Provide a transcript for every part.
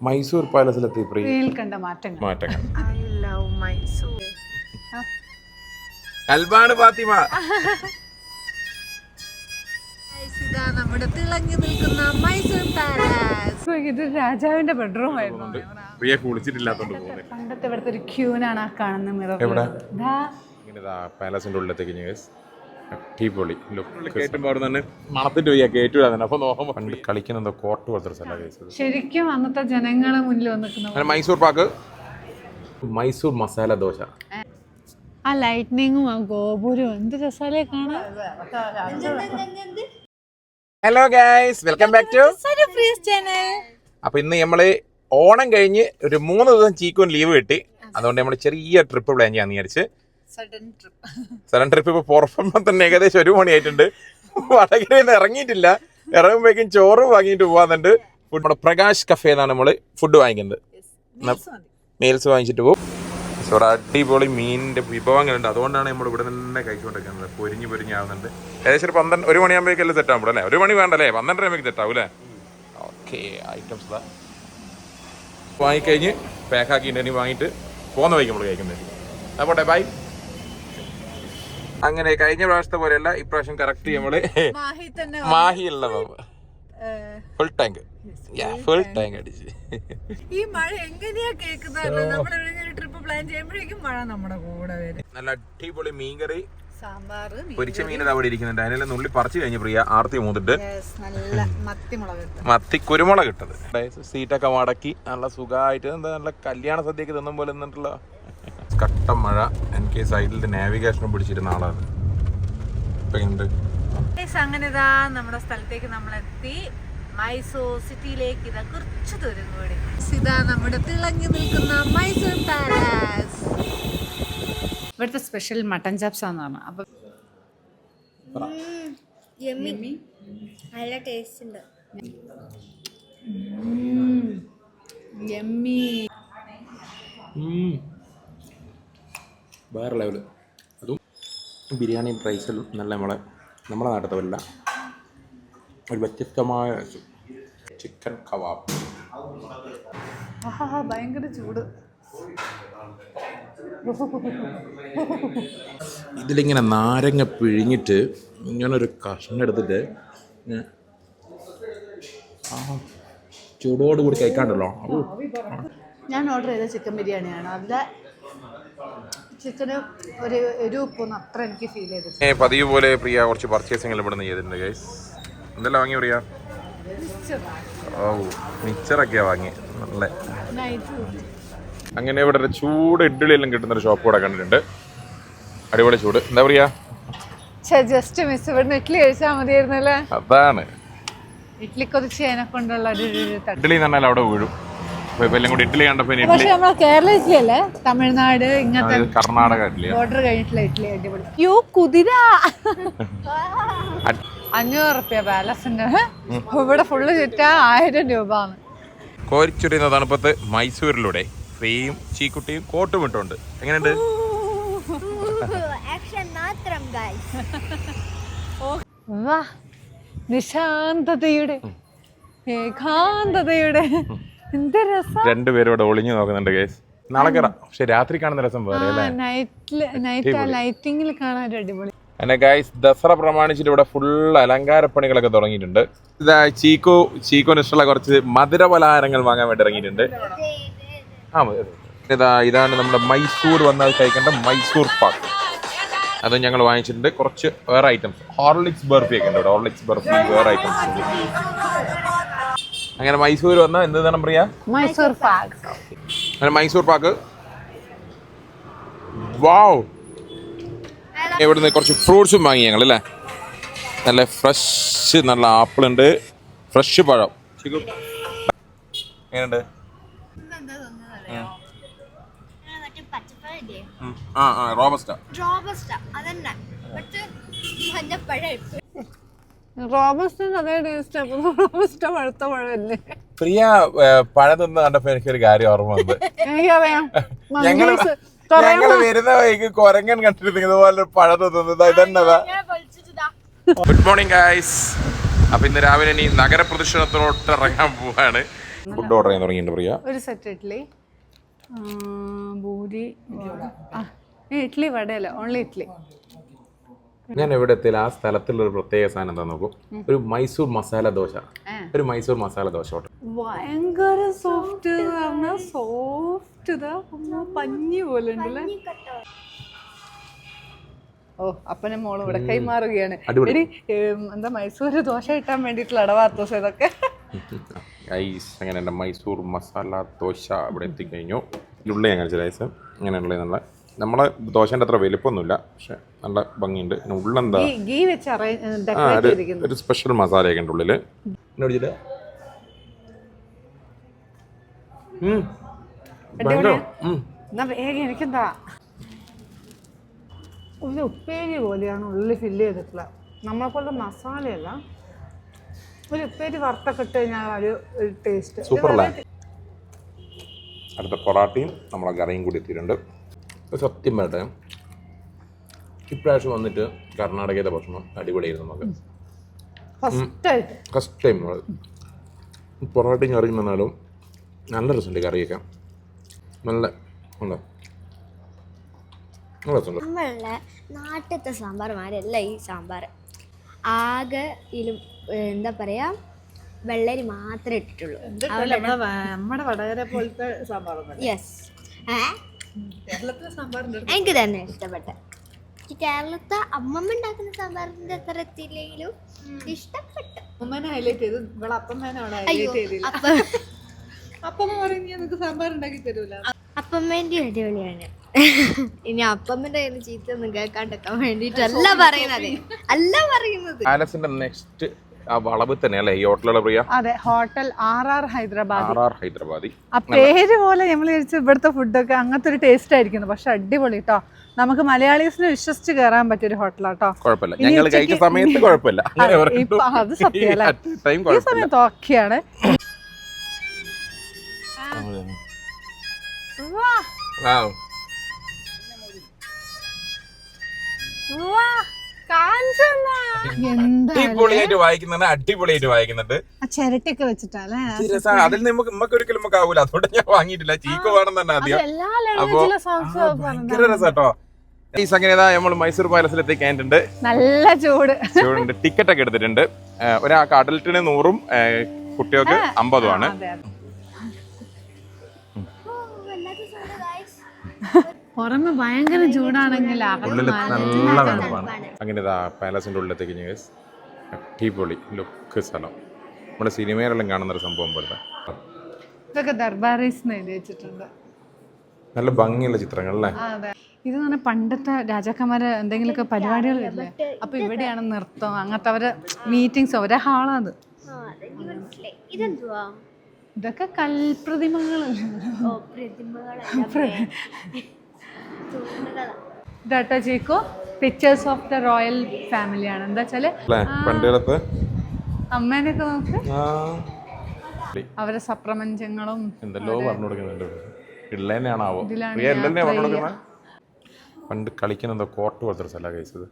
മൈസൂർ പാലസിലെത്തി പ്രിയ. കണ്ട മാറ്റങ്ങൾ. മാറ്റങ്ങൾ. I love Mysore. അൽബാണ് ഫാത്തിമ. ഇതാ നമ്മുടെ തിളങ്ങി നിൽക്കുന്ന മൈസൂർ പാലസ്. രാജാവിന്റെ ബെഡ്റൂം ആയിരുന്നു. പ്രിയ കുളിച്ചിട്ടില്ലാത്തോണ്ട് പോകുന്നത് പണ്ടത്തെ ഇവിടുത്തെ ഒരു ക്യൂനാണ് ആ കാണുന്ന മിറർ എവിടെ? ഇങ്ങനെ ഇതാ പാലസിന്റെ ഉള്ളിലത്തേക്ക് അടിപൊളി കേട്ടുമ്പോൾ തന്നെ. മണത്തിട്ട് പോയി കേറ്റൂല തന്നെ. അപ്പൊ നോക്കുമ്പോൾ പണ്ട് കളിക്കുന്ന എന്തോ കോർട്ട് പോലത്തെ സ്ഥലമാണ് ശരിക്കും അന്നത്തെ ജനങ്ങളെ മുന്നിൽ വന്നിരിക്കുന്നത് മൈസൂർ പാക്ക്. മൈസൂർ മസാല ദോശ. ആ ലൈറ്റ്നിങ്ങും ആ ഗോപുരവും എന്ത് രസാലേ കാണാൻ. Hello guys welcome back to അപ്പൊ ഇന്ന് നമ്മൾ ഓണം കഴിഞ്ഞ് ഒരു മൂന്ന് ദിവസം ചീക്കോൻ ലീവ് കിട്ടി. അതുകൊണ്ട് നമ്മൾ ചെറിയ ട്രിപ്പ് പ്ലാൻ ചെയ്യാൻ വിചാരിച്ച് സഡൻ ട്രിപ്പ് ഇപ്പൊ പുറപ്പെടുമ്പോൾ തന്നെ ഏകദേശം ഒരു മണിയായിട്ടുണ്ട്. വടകരയിൽ നിന്ന് ഇറങ്ങിയിട്ടില്ല. ഇറങ്ങുമ്പോഴേക്കും ചോറ് വാങ്ങിയിട്ട് പോവാന്നുണ്ട്. ഫുഡ് നമ്മുടെ പ്രകാശ് കഫേ എന്നാണ് നമ്മൾ ഫുഡ് വാങ്ങിക്കുന്നത്. മീൽസ് വാങ്ങിച്ചിട്ട് പോകും ഇവിടെ അടിപൊളി മീനിന്റെ വിഭവങ്ങളുണ്ട്. അതുകൊണ്ടാണ് നമ്മൾ ഇവിടെ തന്നെ കഴിച്ചുകൊണ്ടിരിക്കുന്നത്. പൊരിഞ്ഞ് പൊരിഞ്ഞ് ആവുന്നുണ്ട്. ഏകദേശം ഒരു പന്ത്രണ്ട് ഒരു മണിയാകുമ്പോഴേക്കല്ലേ സെറ്റ് ആകുമ്പോൾ അല്ലേ? ഒരു മണി വേണ്ടല്ലേ സെറ്റ് ആവും അല്ലേ? ഓക്കെ ഐറ്റംസ് വാങ്ങിക്കഴിഞ്ഞ് പാക്കാക്കിയിട്ട് ഇനി വാങ്ങിയിട്ട് പോകുന്ന വഴിക്ക് നമ്മൾ കഴിക്കുന്നത്. അപ്പോട്ടെ ബൈ അങ്ങനെ കഴിഞ്ഞ പ്രാവശ്യത്തെ പോലെയല്ല ഇപ്രാവശ്യം കറക്റ്റ് നമ്മൾ. മാഹി തന്നെ മാഹിയുള്ള ഫുൾ ടാങ്ക് ഫുൾ ടാങ്ക് അടിച്ച്. ഈ മഴ എങ്ങനെയാ കേൾക്കുന്നത് നമ്മൾ ട്രിപ്പ് പ്ലാൻ ചെയ്യുമ്പോഴേക്കും മഴ നമ്മുടെ കൂടെ വരും. നല്ല അടിപൊളി മീൻകറി. സാമ്പാർ പൊരിച്ച മീൻ അവിടെ ഇരിക്കുന്നുണ്ട്. അതിനെ നുള്ളി പറിച്ചു കഴിഞ്ഞു പ്രിയ ആർത്തി മൂന്നിട്ട്. മത്തി കുരുമുളക് ഇട്ടത്. സീറ്റൊക്കെ മടക്കി. നല്ല സുഖമായിട്ട് എന്താ നല്ല കല്യാണ സദ്യക്ക് തിന്നും പോലെ നിന്നിട്ടുള്ള കട്ട മഴ എനിക്ക് സൈഡിൽ നാവിഗേഷനും പിടിച്ചിരുന്ന ആളാണ്. അങ്ങനെ ഇതാ നമ്മുടെ സ്ഥലത്തേക്ക് നമ്മൾ എത്തി മൈസൂർ സിറ്റിയിലേക്ക് ഇതാ കുറച്ച് ദൂരം കൂടി. ഇതാ നമ്മുടെ തിളങ്ങി നിൽക്കുന്ന മൈസൂർ പാലസ് ഇവിടുത്തെ സ്പെഷ്യൽ മട്ടൻ ചാപ്സ് ആണെന്ന് പറഞ്ഞു അപ്പൊ യമ്മി നല്ല ടേസ്റ്റ് ഉണ്ട്. എമ്മി വേറെ ലെവൽ അതും ബിരിയാണി പ്രൈസിൽ നല്ല നമ്മളെ നമ്മുടെ നാട്ടിലത്തെ വല്ല ഒരു വ്യത്യസ്തമായ ചിക്കൻ കബാബ് ഭയങ്കര ചൂട്. ഇതിലിങ്ങനെ നാരങ്ങ പിഴിഞ്ഞിട്ട് ഇങ്ങനെ ഒരു കഷ്ണം എടുത്തിട്ട് ചൂടോട് കൂടി കഴിക്കാണ്ടല്ലോ. ഞാൻ ഓർഡർ ചെയ്ത ചിക്കൻ ബിരിയാണിയാണ്. അതിലെ ചിക്കന് ഒരു ഉപ്പൊന്നും അത്ര എനിക്ക് ഫീൽ ചെയ്തിട്ടുണ്ട് പതിവ് പോലെ പ്രിയ കുറച്ച് പർച്ചേസിങ്ങൾ ഇവിടെ നിന്ന് ചെയ്തിട്ടുണ്ട് ഗൈസ് എന്തെല്ലാം വാങ്ങി പ്രിയ? ഓ മിച്ചറൊക്കെയാ വാങ്ങി നല്ല. അങ്ങനെ ഇവിടെ ഒരു ചൂട് ഇഡ്ഡലി എല്ലാം കിട്ടുന്ന ഒരു ഷോപ്പ് ഇവിടെ കണ്ടിട്ടുണ്ട്. അടിപൊളി ചൂട്. എന്താ പറയാ ജസ്റ്റ് മിസ് ഇവിടുന്ന് ഇഡ്ഡലി കഴിച്ചാൽ മതിയായിരുന്നല്ലേ? അതാണ്. ഇഡ്ഡലി കൊതിച്ച് അതിനെ കൊണ്ടുള്ള ഒരു ഇഡ്ഡലി എന്ന് പറഞ്ഞാൽ അവിടെ വീഴും. എല്ലാം കൂടി ഇഡ്ഡലി കണ്ടപ്പോ പക്ഷെ നമ്മളെ കേരള ഇഡ്ഡലി അല്ലേ തമിഴ്നാട് ഇങ്ങനത്തെ കർണാടക ഇഡ്ഡലി ഓർഡർ കഴിഞ്ഞിട്ടുള്ള ഇഡ്ഡലി അടിപൊളി. യോ കുതിര! അഞ്ഞൂറ് റുപ്യ ബാലൻസിന്റെ ഇവിടെ ഫുള്ള് ചുറ്റാ ആയിരം രൂപ ആണ് കോരിച്ചൊരിയുന്ന തണുപ്പത്ത് മൈസൂരിലൂടെ. ഫ്രീയും ചീക്കുട്ടിയും കോട്ടും ഇട്ടുണ്ട്. എങ്ങനെയുണ്ട്? നിശാന്തതയുടെ ഏകാന്തതയുടെ. എന്ത് രസം. രണ്ടുപേരും ഇവിടെ ഒളിഞ്ഞു നോക്കുന്നുണ്ട് കേസ് നാളെ കയറാം പക്ഷെ രാത്രി കാണുന്ന രസം ലൈറ്റിങ്ങിൽ കാണാൻ അടിപൊളി. അങ്ങനെ ഗൈസ് ദസറ പ്രമാണിച്ചിട്ട് ഇവിടെ ഫുൾ അലങ്കാരപ്പണികളൊക്കെ തുടങ്ങിയിട്ടുണ്ട്. ഇതാ ചീക്കോ ചീക്കോന് ഇഷ്ടമുള്ള കുറച്ച് മധുര പലഹാരങ്ങൾ വാങ്ങാൻ വേണ്ടി ഇറങ്ങിയിട്ടുണ്ട്. ആ. ഇതാ ഇതാണ് നമ്മുടെ മൈസൂർ വന്നാൽ കഴിക്കേണ്ട മൈസൂർ പാക്ക്. അത് ഞങ്ങൾ വാങ്ങിച്ചിട്ടുണ്ട്. കുറച്ച് വേറെ ഐറ്റംസ് ഹോർലിക്സ് ബർഫി ഒക്കെ ഉണ്ട് ഇവിടെ. ഹോർലിക്സ് ബർഫി വേറെ ഐറ്റംസ് ഉണ്ട്. അങ്ങനെ മൈസൂർ വന്ന എന്ത് വേണം പ്രിയ? മൈസൂർ പാക്ക്. അങ്ങനെ മൈസൂർ പാക്ക്. വാവ്. ഇവിടുന്ന് കുറച്ച് ഫ്രൂട്ട്സും വാങ്ങി ഞങ്ങൾ അല്ലേ? നല്ല ഫ്രഷ് നല്ല ആപ്പിൾ ഉണ്ട് ഫ്രഷ് പഴം. എങ്ങനെയുണ്ട്. ആ ആ റോബസ്റ്റ. റോബസ്റ്റ അതന്നെ. റോബസ്റ്റിന് അതേ ടേസ്റ്റ് അപ്പൊ റോബസ്റ്റ പഴുത്ത പഴമല്ലേ? പ്രിയ പഴം തിന്ന് കണ്ടപ്പോ എനിക്കൊരു കാര്യം ഓർമ്മ വന്നത് എനിക്കറിയാം. ഞങ്ങൾ ഞങ്ങൾ വരുന്ന വഴിക്ക് കൊരങ്ങൻ കണ്ടിരുന്നു. ഇതുപോലെ ഒരു പഴം തിന്നുന്നത് ഇതന്നതാ. ഗുഡ് മോർണിംഗ് ഗൈസ് അപ്പൊ ഇന്ന് രാവിലെ ഇനി നഗരപ്രദക്ഷിണത്തിലോട്ട് ഇറങ്ങാൻ പോവാണ്. ഫുഡ് ഓർഡർ ചെയ്യാൻ തുടങ്ങിയിട്ടുണ്ട് പ്രിയ. ഒരു സെറ്റ് ഇഡ്ഡലി ഭൂരി ഇഡ്ഡലി വടയല്ല ഓൺലി ഇഡ്ഡലി ഞാൻ എവിടെ എത്തിയാൽ ആ സ്ഥലത്തുള്ള ഒരു പ്രത്യേക സാധനം എന്താ നോക്കും. ഒരു മൈസൂർ മസാല ദോശ. ഒരു മൈസൂർ മസാല ദോശ ഭയങ്കര സോഫ്റ്റ് സോഫ്റ്റ് പഞ്ഞി പോലെ ഉണ്ടല്ലേ ഓ അപ്പനെ മോളും ഇവിടെ കൈമാറുകയാണ്. എടി എന്താ മൈസൂർ ദോശ കിട്ടാൻ വേണ്ടിട്ടുള്ള അടവാത്തോസ് ഇതൊക്കെ? ഐസ് അങ്ങനെ എന്റെ മൈസൂർ മസാല ദോശ ഇവിടെ എത്തിക്കഴിഞ്ഞു. ഉള്ള ഞാൻ കഴിച്ചത് ഐസ് അങ്ങനെയുള്ള നല്ല നമ്മളെ ദോശേന്റെ അത്ര വലിപ്പമൊന്നുമില്ല. പക്ഷെ നല്ല ഭംഗിയുണ്ട്. പിന്നെ ഉള്ളെന്താ? ഗീ വെച്ച് ആ ഒരു ചെയ്തിരിക്കുന്നു. ഒരു സ്പെഷ്യൽ മസാലയൊക്കെ ഉണ്ട് ഉള്ളിൽ. എന്നാ വേഗം എനിക്കെന്താ? ഒരു ഉപ്പേരി പോലെയാണ് ഉള്ളിൽ ഫില്ല് ചെയ്തിട്ടുള്ള. നമ്മളെ പോലെ മസാലയല്ല. ഒരു ഉപ്പേരി വറുത്തൊക്കെ ഇട്ട് കഴിഞ്ഞാൽ ഒരു ടേസ്റ്റ് സൂപ്പറല്ലേ അടുത്ത പൊറാട്ടയും നമ്മളെ കറിയും കൂടി എത്തിയിട്ടുണ്ട്. സത്യം പറയട്ടെ. ഇപ്രാവശ്യം വന്നിട്ട് കർണാടകയിലെ ഭക്ഷണം അടിപൊളിയായിരുന്നു നമുക്ക്. ഫസ്റ്റ് ആയിട്ട് ഫസ്റ്റ് ടൈം പൊറോട്ടയും കറിയും വന്നാലും നല്ല രസമുണ്ട് കറിയൊക്കെ. നല്ല ഉണ്ടോ? നമ്മളുടെ നാട്ടിലത്തെ സാമ്പാർമാരല്ല ഈ സാമ്പാർ. ആകെ ഇതിലും എന്താ പറയാ വെള്ളരി മാത്രമേ ഇട്ടിട്ടുള്ളൂ. നമ്മുടെ വടകര പോലത്തെ സാമ്പാറൊന്നും യെസ് എനിക്ക് തന്നെ ഇഷ്ടപ്പെട്ട. കേരളത്തെ അമ്മമ്മ ഉണ്ടാക്കുന്ന സാമ്പാറിന്റെ അത്ര എത്തിയില്ലെങ്കിലും ഇഷ്ടപ്പെട്ടു. അമ്മനെ ഹൈലൈറ്റ് ചെയ്തു. ഇവിടെ അപ്പമ്മേനെ അവിടെ ഹൈലൈറ്റ് ചെയ്തില്ല അപ്പൊ അപ്പമ്മ പറയും നീ എനിക്ക് സാമ്പാർ ഉണ്ടാക്കി തരൂല. അപ്പമ്മേന്റെ അടിപൊളിയാണ്. ഇനി അപ്പമ്മന്റെ കയ്യിൽ ചീത്ത ഒന്നും കേൾക്കാണ്ടിരിക്കാൻ വേണ്ടിട്ടല്ല പറയുന്നത്. അല്ല പറയുന്നത്. പാലസിന്റെ നെക്സ്റ്റ് ആ വളവ് തന്നെ അല്ലേ ഈ ഹോട്ടലുള്ള പ്രിയ? അതെ hotel R R Hyderabad. R R Hyderabadi. ആ പേര് പോലെ നമ്മൾ വിചാരിച്ചു ഇവിടുത്തെ ഫുഡൊക്കെ അങ്ങനത്തെ ഒരു ടേസ്റ്റ് ആയിരിക്കുന്നു. പക്ഷെ അടിപൊളി കേട്ടോ നമുക്ക് മലയാളീസിനെ വിശ്വസിച്ച് കയറാൻ പറ്റിയ ഒരു ഹോട്ടലാട്ടോ. കുഴപ്പമില്ല. ഞങ്ങൾ കഴിച്ച സമയത്ത് കുഴപ്പമില്ല. അതെ, സത്യമല്ലേ? ഈ സമയത്ത് ഓക്കെയാണ്. എന്താ അടിപൊളിയായിട്ട് വായിക്കുന്നുണ്ട് അടിപൊളിയായിട്ട് വായിക്കുന്നുണ്ട്. ആ ചിരട്ടയൊക്കെ വെച്ചിട്ടല്ലേ ഇത് അതിൽ നമുക്ക് നമുക്ക് ഒരിക്കലും നമുക്ക് ആവൂല. അതുകൊണ്ട് ഞാൻ വാങ്ങിയിട്ടില്ല. ചീക്കോ വേണം തന്നെ ആദ്യം. അപ്പൊ ഭയങ്കര രസാട്ടോ. ഈ സംഗീത നമ്മൾ മൈസൂർ പാലസിൽ എത്തിക്കാനിട്ടുണ്ട് നല്ല ചൂട്. ചൂടുണ്ട്. ടിക്കറ്റ് ഒക്കെ എടുത്തിട്ടുണ്ട്. ഒരാൾക്ക് അഡൽട്ടിന് നൂറും കുട്ടികൾക്ക് അമ്പതും ആണ്. പുറമെ ഭയങ്കര ചൂടാണെങ്കിൽ ഉള്ളിൽ നല്ല തണുപ്പാണ്. അങ്ങനെ ഇതാ പാലസിന്റെ ഉള്ളിലെത്തേക്ക് ഗൈസ് അടിപൊളി ലുക്ക് സ്ഥലം. നമ്മുടെ സിനിമയിലെല്ലാം കാണുന്ന ഒരു സംഭവം പോലെ ഇതൊക്കെ ദർബാറീസ് എഴുതി വെച്ചിട്ടുണ്ട്. നല്ല ഭംഗിയുള്ള ചിത്രങ്ങൾ അല്ലേ? ഇത് പറഞ്ഞാൽ പണ്ടത്തെ രാജാക്കന്മാരെ എന്തെങ്കിലുമൊക്കെ പരിപാടികൾ വരില്ലേ അപ്പൊ ഇവിടെയാണ് നൃത്തം. അങ്ങനത്തെ അവരെ മീറ്റിങ്സ് ഒരേ ഹാളാണ് ഇതെന്തുവാ? ഇതൊക്കെ കൽപ്രതിമകൾ. ഓ പ്രതിമകളല്ല തൂണുകളാ. ഇതാട്ടോ ചീക്കോ. പിക്ചേഴ്സ് ഓഫ് ദ റോയൽ ഫാമിലിയാണ് എന്താ വെച്ചാൽ അല്ലേ? പണ്ട് കാലത്ത് അമ്മേനൊക്കെ നോക്ക്. അവരെ സപ്രപഞ്ചങ്ങളും എന്തെല്ലോ പറഞ്ഞു കൊടുക്കുന്നുണ്ട് പിള്ളേനെയാണാവോ? പറഞ്ഞു കൊടുക്കുന്നത് പണ്ട് കളിക്കുന്ന കോർട്ട് പോലത്തെ സ്ഥലമാണ് കഴിച്ചത്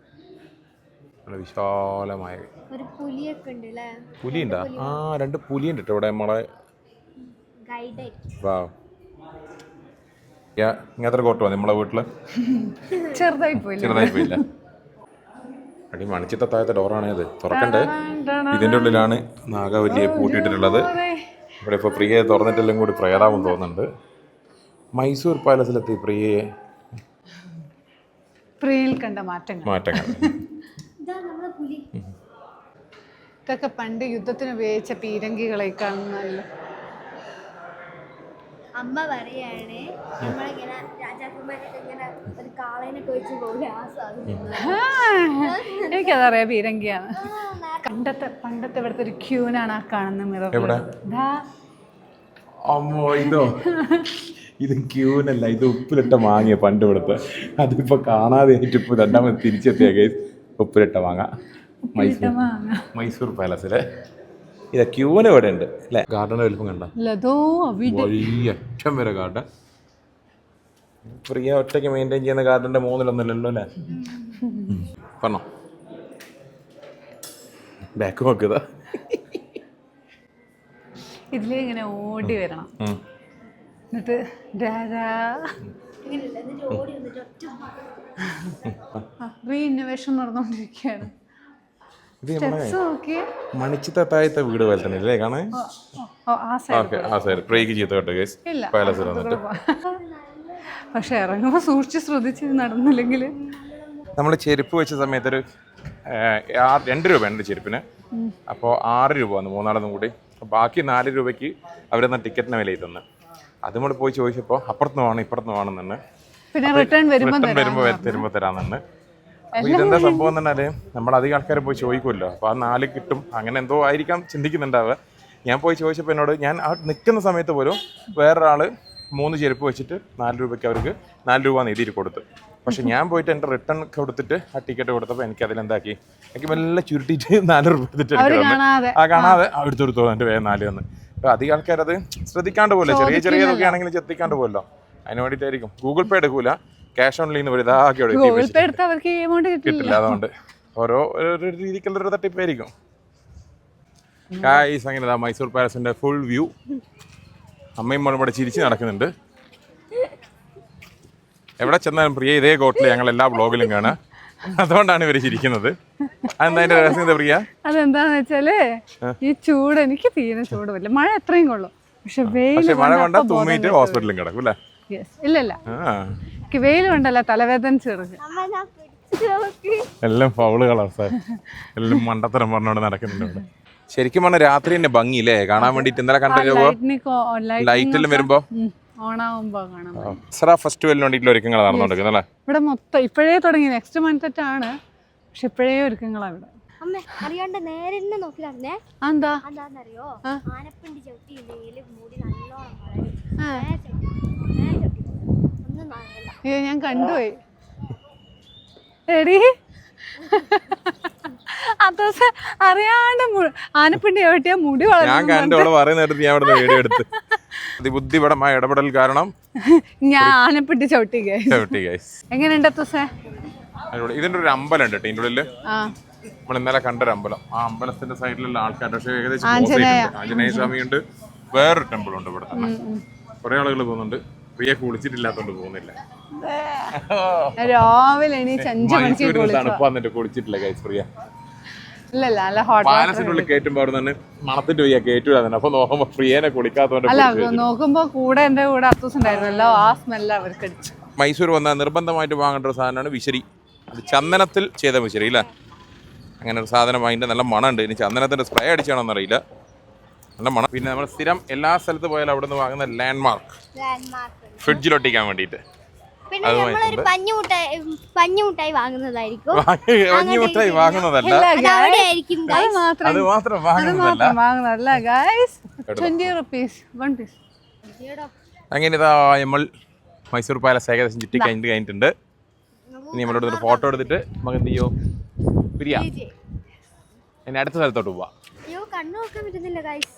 നല്ല വിശാലമായ പുലിയുണ്ടാ? ആ രണ്ട് പുലിയുണ്ട് കേട്ടോ ഇവിടെ നമ്മളെ? വാ ഇങ്ങനത്തെ കോർട്ട് വന്നു നമ്മളെ വീട്ടിൽ. ചെറുതായി പോയില്ല? ചെറുതായി പോയില്ല. അടി മണിച്ചിട്ട താഴത്തെ ഡോറാണ് ഇത്. തുറക്കണ്ടേ? ഇതിന്റെ ഉള്ളിലാണ് നാഗവല്ലിയെ പൂട്ടിയിട്ടിട്ടുള്ളത്. ഇവിടെ ഇപ്പോൾ പ്രിയയെ തുറന്നിട്ടെല്ലാം കൂടി പ്രേതാവും തോന്നുന്നുണ്ട്. മൈസൂർ പാലസിലെത്തി പ്രിയയെ. പ്രിയയിൽ കണ്ട മാറ്റങ്ങൾ. മാറ്റങ്ങൾ. ഇതൊക്കെ പണ്ട് യുദ്ധത്തിന് ഉപയോഗിച്ച പീരങ്കികളെ കാണുന്നല്ലോ അമ്മ പറയാണ് നമ്മളിങ്ങനെ രാജാക്കന്മാരൊക്കെ ഇങ്ങനെ ഒരു കാളേനൊക്കെ വെച്ച് പോലെ ആ സാധനം. എനിക്കതറിയാം പീരങ്കിയാണ്. പണ്ടത്തെ പണ്ടത്തെ ഇവിടുത്തെ ഒരു ക്യൂനാണ് ആ കാണുന്ന മിറർ എവിടെ? അമ്മോ ഇതോ. ഇത് ക്യൂനല്ല ഇത് ഉപ്പിലിട്ട മാങ്ങിയ പണ്ട് ഇവിടുത്തെ. അതിപ്പോ കാണാതെ ആയിട്ട് ഇപ്പൊ രണ്ടാമത് തിരിച്ചെത്തിയ കേസ് ഉപ്പിലിട്ട മാങ്ങ. മൈസൂർ മൈസൂർ പാലസിലെ ഇത് ക്യൂന് ഇവിടെ ഉണ്ട് അല്ലേ? ഗാർഡൻ വലുപ്പം കണ്ടോ? ലതോ അവിടെ. വലിയ അറ്റം വരെ ഗാർഡൻ. പ്രിയ ഒറ്റയ്ക്ക് മെയിന്റെയിൻ ചെയ്യുന്ന ഗാർഡന്റെ മൂന്നിലൊന്നുമില്ലല്ലോ അല്ലേ? പറഞ്ഞോ. ബാക്ക് നോക്കുക ഇതിലേ ഇങ്ങനെ ഓടി വരണം. എന്നിട്ട് രാജാ റീ ഇന്നോവേഷൻ നടന്നുകൊണ്ടിരിക്കുകയാണ് മണിച്ചിത്തായത്തെ വീട് പോലെ തന്നെ അല്ലേ സൈഡ് ഓക്കെ ആ സൈഡ് ബ്രേക്ക് ചെയ്ത് കേട്ടോ ഗേസ് ഇല്ല പാലസിൽ വന്നിട്ട്. പക്ഷെ ഇറങ്ങുമ്പോൾ സൂക്ഷിച്ച് ശ്രദ്ധിച്ച് നടന്നില്ലെങ്കിൽ. നമ്മൾ ചെരുപ്പ് വെച്ച സമയത്തൊരു ഒരു രണ്ട് രൂപ എന്റെ ചെരുപ്പിന് അപ്പോൾ ആറ് രൂപ വന്നു മൂന്നാളെന്നും കൂടി. ബാക്കി നാല് രൂപയ്ക്ക് അവരെന്നാ ടിക്കറ്റിന് വിലയിൽ തന്നു അതും കൂടെ പോയി ചോദിച്ചപ്പോൾ അപ്പുറത്ത് വേണം ഇപ്പുറത്ത് വേണമെന്ന് പിന്നെ റിട്ടേൺ വരുമ്പോൾ തരുമ്പോൾ തരാമെന്ന്. അപ്പോൾ ഇതെന്താ സംഭവം എന്ന് പറഞ്ഞാൽ നമ്മൾ അധികം ആൾക്കാരെ പോയി ചോദിക്കുമല്ലോ. അപ്പോൾ ആ നാല് കിട്ടും അങ്ങനെ എന്തോ ആയിരിക്കാം ചിന്തിക്കുന്നുണ്ടാവുക. ഞാൻ പോയി ചോദിച്ചപ്പോൾ എന്നോട് ഞാൻ ആ നിൽക്കുന്ന സമയത്ത് പോലും വേറൊരാൾ മൂന്ന് ചെരുപ്പ് വെച്ചിട്ട് നാല് രൂപയ്ക്ക് അവർക്ക് നാല് രൂപ എഴുതിയിട്ട് കൊടുത്തു. പക്ഷെ ഞാൻ പോയിട്ട് എന്റെ റിട്ടേൺ കൊടുത്തിട്ട് ആ ടിക്കറ്റ് കൊടുത്തപ്പോൾ എനിക്ക് അതിലെന്താക്കി എനിക്ക് മെല്ലെ ചുരുട്ടിയിട്ട് നാല് രൂപ എടുത്തിട്ട് ആ കാണാതെ. കൊടുത്തു എന്റെ വേഗം നാല് തന്നു. അപ്പോൾ അധികം ആൾക്കാരത് ശ്രദ്ധിക്കാണ്ട് പോലെ ചെറിയ ചെറിയതൊക്കെ ആണെങ്കിലും ചെത്തിക്കാണ്ട് പോലല്ലോ അതിന് വേണ്ടിയിട്ടായിരിക്കും. ഗൂഗിൾ പേ എടുക്കൂല. ക്യാഷ് ഓൺലി എന്ന് എമൗണ്ട് കിട്ടില്ല. അതുകൊണ്ട്. ഓരോ ഒരു തട്ടിപ്പായിരിക്കും. ഗായ്സ് അങ്ങനെ മൈസൂർ പാലസിന്റെ ഫുൾ വ്യൂ അമ്മയും മോളും ഇവിടെ ചിരിച്ച് നടക്കുന്നുണ്ട്. എവിടെ ചെന്നാലും പ്രിയ ഇതേ കോട്ടിൽ ഞങ്ങൾ എല്ലാ ബ്ലോഗിലും കാണാം അതുകൊണ്ടാണ് ഇവർ ചിരിക്കുന്നത്. അതെന്താ അതിന്റെ രഹസ്യം എന്താ പ്രിയ? അതെന്താന്ന് വെച്ചാൽ ഈ ചൂട് എനിക്ക് തീരെ ചൂട് പറ്റില്ല മഴ എത്രയും കൊള്ളും. പക്ഷെ വെയിൽ മഴ കൊണ്ട തുമ്മിയിട്ട് ഹോസ്പിറ്റലിലും കിടക്കും അല്ലേ? ഇല്ല ഇല്ല. എനിക്ക് വെയിൽ കൊണ്ടല്ല തലവേദന ചെറുത്. എല്ലാം ഫൗളുകളാണ് സാർ എല്ലാം മണ്ടത്തരം പറഞ്ഞോണ്ട് നടക്കുന്നുണ്ട് ഇവിടെ. ശരിക്കും പറഞ്ഞ രാത്രി തന്നെ ഭംഗി അല്ലേ കാണാൻ വേണ്ടിട്ട് ഇന്നലെ ലൈറ്റ് ലൈറ്റെല്ലാം വരുമ്പോ? ഓണാവുമ്പോ കാണാൻ പറ്റും. ദസറ ഫെസ്റ്റിവലിന് വേണ്ടിയിട്ടുള്ള ഒരുക്കങ്ങൾ നടന്നുകൊണ്ടിരിക്കുന്നത് അല്ലേ ഇവിടെ മൊത്തം ഇപ്പോഴേ തുടങ്ങി. നെക്സ്റ്റ് മന്ത് ആണ് പക്ഷെ ഇപ്പോഴേ ഒരുക്കങ്ങളാ ഇവിടെ. അമ്മ അറിയാണ്ട് നേരെ തന്നെ നോക്കി നടന്നേ. ആ, എന്താ എന്താന്നറിയോ ആ. ആനപ്പിണ്ടി ചവിട്ടി ഇല്ലെങ്കിൽ മുടി നല്ലോണം വളരും ആ. നേരെ ചവിട്ടി നേരെ ചവിട്ടി. ഒന്നും നനയില്ല അയ്യോ ഞാൻ കണ്ടുപോയി. എടി. അതോസ അറിയാണ്ട് മു- ആനപ്പിണ്ടി ചവിട്ടിയ മുടി ഞാൻ വളരും കണ്ടോളെ പറയുന്ന ഞാൻ വീഡിയോ എടുത്ത്. അതിബുദ്ധിപരമായ ഇടപെടൽ കാരണം ഞാൻ ആനപ്പെട്ട് ചവിട്ടിക്കേ ചവിട്ടി ഗൈസ് എങ്ങനെയുണ്ട് ഇതിന്റെ ഒരു അമ്പലം ഉണ്ട് ഇതിന്റെ ഉള്ളിൽ. നമ്മൾ ഇന്നലെ കണ്ടൊരു അമ്പലം. ആ അമ്പലത്തിന്റെ സൈഡിലുള്ള ആൾക്കാർ പക്ഷേ ഏകദേശം ആഞ്ജനേയ. സ്വാമി ഉണ്ട്. വേറൊരു ടെമ്പിൾ ഉണ്ട് ഇവിടെ തന്നെ. കുറെ ആളുകൾ പോകുന്നുണ്ട്. പ്രിയ കുളിച്ചിട്ടില്ലാത്തോണ്ട് പോകുന്നില്ല. രാവിലെ എണീച്ച് അഞ്ചു മണിക്ക് മൈസൂരിൽ കുളിച്ചു? തണുപ്പ് വന്നിട്ട് കുളിച്ചിട്ടില്ല ഗൈസ് പ്രിയ. ഹോട്ട് പാലസിനുള്ളിൽ കയറ്റുമ്പോൾ അവിടെ നിന്ന് മണത്തിട്ട് പോയി കയറ്റൂല തന്നെ അപ്പൊ നോക്കുമ്പോ പ്രിയനെ കുളിക്കാത്തോണ്ട് അല്ല. നോക്കുമ്പോ കൂടെ എന്റെ കൂടെ അത്തൂസ് ഉണ്ടായിരുന്നല്ലോ ആ സ്മെല്ല് അവർക്ക് മൈസൂർ വന്നാൽ നിർബന്ധമായിട്ട് വാങ്ങേണ്ട ഒരു സാധനമാണ് വിശരി. അത് ചന്ദനത്തിൽ ചെയ്ത വിശരി അല്ലേ അങ്ങനെ ഒരു സാധനം അതിന്റെ നല്ല മണമുണ്ട്. ഇനി ചന്ദനത്തിന്റെ സ്പ്രേ അടിച്ചാണോ അറിയില്ല. നല്ല മണം. പിന്നെ നമ്മൾ സ്ഥിരം എല്ലാ സ്ഥലത്ത് പോയാലും അവിടെ നിന്ന് വാങ്ങുന്ന ലാൻഡ് മാർക്ക് ലാൻഡ്മാർക്ക് ഫ്രിഡ്ജിലൊട്ടിക്കാൻ വേണ്ടിയിട്ട്. പിന്നെ അത് നമ്മളൊരു പഞ്ഞുമുട്ടായി പഞ്ഞുമുട്ടായി വാങ്ങുന്നതായിരിക്കും. വാങ്ങുന്നതല്ല. അത് അവിടെ ആയിരിക്കും അത് മാത്രം. അത് മാത്രം അത് വാങ്ങുന്നതല്ല. മാത്രം വാങ്ങുന്നതല്ല guys twenty rupees one piece അങ്ങനെ ഇതാ നമ്മൾ മൈസൂർ പാലസ് ഏകദേശം ചുറ്റി കഴിഞ്ഞിട്ട് കഴിഞ്ഞിട്ടുണ്ട്. ഇനി നമ്മളോട് ഒരു ഫോട്ടോ എടുത്തിട്ട് നമുക്ക് എന്ത് ചെയ്യോ? പിരിയാ. ഇനി അടുത്ത സ്ഥലത്തോട്ട് പോവാം. അയ്യോ കണ്ണു നോക്കാൻ പറ്റുന്നില്ല ഗൈസ്